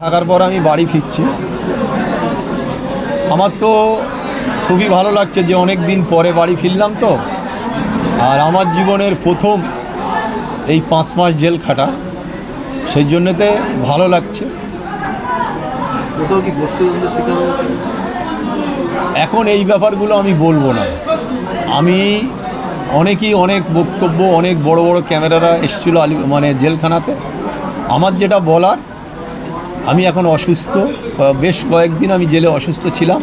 থাকার পর আমি বাড়ি ফিরছি। আমার তো খুবই ভালো লাগছে যে অনেক দিন পরে বাড়ি ফিরলাম তো। আর আমার জীবনের প্রথম এই পাঁচ মাস জেল খাটা সেই জন্যতে ভালো লাগছে। এখন এই ব্যাপারগুলো আমি বলব না। আমি অনেকই অনেক বক্তব্য অনেক বড় বড় ক্যামেরারা এসেছিল আলি মানে জেলখানাতে। আমার যেটা বলার আমি এখন অসুস্থ। বেশ কয়েকদিন আমি জেলে অসুস্থ ছিলাম।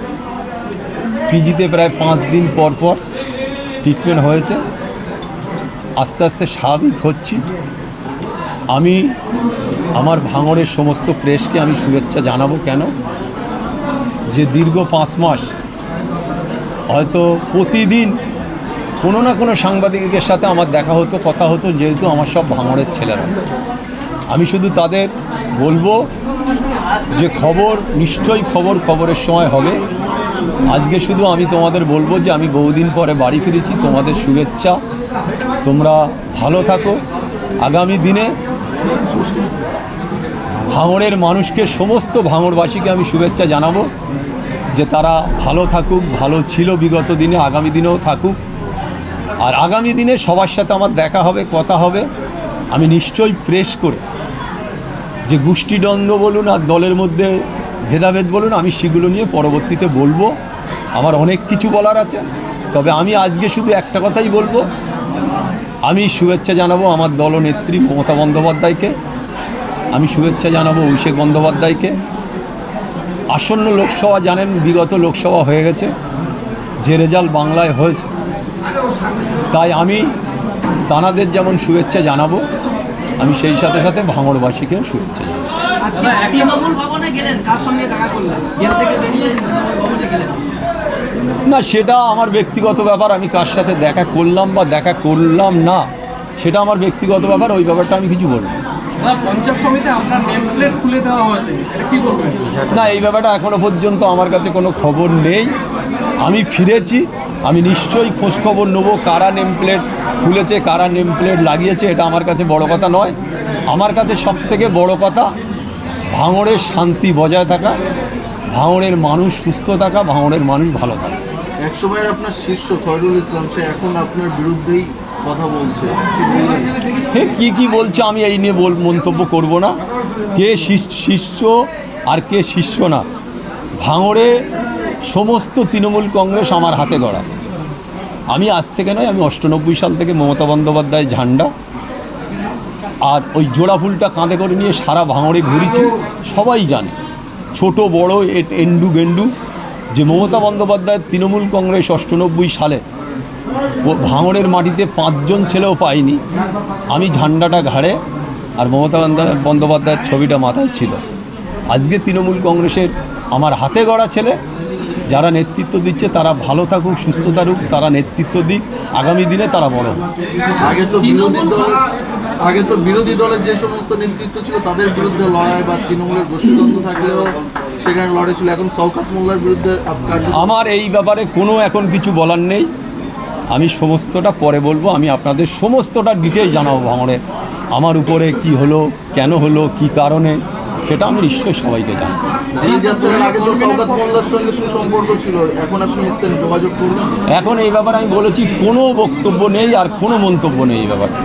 পিজিতে প্রায় পাঁচ দিন পর পর ট্রিটমেন্ট হয়েছে। আস্তে আস্তে স্বাভাবিক হচ্ছি। আমি আমার ভাঙড়ের সমস্ত প্রেসকে আমি শুভেচ্ছা জানাব কেন? যে দীর্ঘ পাঁচ মাস হয়তো প্রতিদিন কোনো না কোনো সাংবাদিকের সাথে আমার দেখা হতো, কথা হতো, যেহেতু আমার সব ভাঙড়ের ছেলেরা। আমি শুধু তাদের বলব যে খবর, নিশ্চয়ই খবর খবরের সময় হবে। আজকে শুধু আমি তোমাদের বলব যে আমি বহুদিন পরে বাড়ি ফিরেছি, তোমাদের শুভেচ্ছা। তোমরা ভালো থাকো। আগামী দিনে ভাঙড়ের মানুষকে, সমস্ত ভাঙড়বাসীকে আমি শুভেচ্ছা জানাব যে তারা ভালো থাকুক, ভালো ছিল বিগত দিনে, আগামী দিনেও থাকুক। আর আগামী দিনে সবার সাথে আমার দেখা হবে, কথা হবে। আমি নিশ্চয়ই প্রেস করে যে গোষ্ঠীদ্বন্দ্ব বলুন আর দলের মধ্যে ভেদাভেদ বলুন, আমি সেগুলো নিয়ে পরবর্তীতে বলব। আমার অনেক কিছু বলার আছে। তবে আমি আজকে শুধু একটা কথাই বলব। আমি শুভেচ্ছা জানাব আমার দলনেত্রী মমতা বন্দ্যোপাধ্যায়কে। আমি শুভেচ্ছা জানাব অভিষেক বন্দ্যোপাধ্যায়কে। আসন্ন লোকসভা জানেন, বিগত লোকসভা হয়ে গেছে। যে রেজাল্ট বাংলায় হয়েছে। তাই আমি তানাদের যেমন শুভেচ্ছা জানাব আমি সেই সাথে সাথে ভাঙড়বাসীকেও শুভেচ্ছা আচ্ছা না সেটা আমার ব্যক্তিগত ব্যাপার আমি কার সাথে দেখা করলাম বা দেখা করলাম না সেটা আমার ব্যক্তিগত ব্যাপার ওই ব্যাপারটা আমি কিছু বলব না। এই ব্যাপারটা এখনও পর্যন্ত আমার কাছে কোনো খবর নেই। আমি ফিরেছি আমি নিশ্চয়ই খোঁজখবর নেব কারা নেম প্লেট খুলেছে কারা নেম প্লেট লাগিয়েছে এটা আমার কাছে বড় কথা নয়। আমার কাছে সব থেকে বড় কথা ভাঙড়ের শান্তি বজায় থাকা ভাঙড়ের মানুষ সুস্থ থাকা ভাঙড়ের মানুষ ভালো থাকা। এক সময়ের আপনার শিষ্য ফয়রুল ইসলাম সে এখন আপনার বিরুদ্ধেই কথা বলছে। হে কী কী বলছে আমি এই নিয়ে বল মন্তব্য করব না। কে শিষ- শিষ্য আর কে শিষ্য না। ভাঙড়ে সমস্ত তৃণমূল কংগ্রেস আমার হাতে গড়া। আমি আজ থেকে নয়, আমি অষ্টানব্বই সাল থেকে মমতা বন্দ্যোপাধ্যায় ঝান্ডা, আর ওই জোড়া ফুলটা কাঁধে করে নিয়ে সারা ভাঙড়ে ঘুরেছি, সবাই জানে। ছোট, বড় এন্ডু, গেন্ডু, যে মমতা বন্দ্যোপাধ্যায়ের তৃণমূল কংগ্রেস অষ্টানব্বই সালে ভাঙড়ের মাটিতে পাঁচজন ছেলেও পাইনি আমি ঝান্ডাটা ঘাড়ে আর মমতা বন্দ্যোপাধ্যায়- বন্দ্যোপাধ্যায়ের ছবিটা মাথায় ছিল। আজকে তৃণমূল কংগ্রেসের আমার হাতে গড়া ছেলে যারা নেতৃত্ব দিচ্ছে তারা ভালো থাকুক সুস্থ থাকুক তারা নেতৃত্ব দিক। আগামী দিনে তারা বড়। আগে তো বিরোধী দল আগে তো বিরোধী দলের যে সমস্ত নেতৃত্ব ছিল তাদের বিরুদ্ধে লড়াই বা তৃণমূলের গোষ্ঠীদ্বন্দ্ব থাকলেও সেখানে লড়াই ছিল। এখন শওকাত মোল্লার বিরুদ্ধে আমার এই ব্যাপারে কোনো এখন কিছু বলার নেই। আমি সমস্তটা পরে বলব। আমি আপনাদের সমস্তটা ডিটেল জানাব। ভাঙড়ে আমার উপরে কি হলো কেন হলো কি কারণে? সেটা আমি নিশ্চয়ই সবাইকে জানি জেল আগে তো শওকাত সঙ্গে সুসম্পর্ক ছিল এখন আপনি এসছেন যোগাযোগ করবেন এখন এই ব্যাপারে আমি বলেছি কোনো বক্তব্য নেই আর কোনো মন্তব্য নেই এই ব্যাপারটা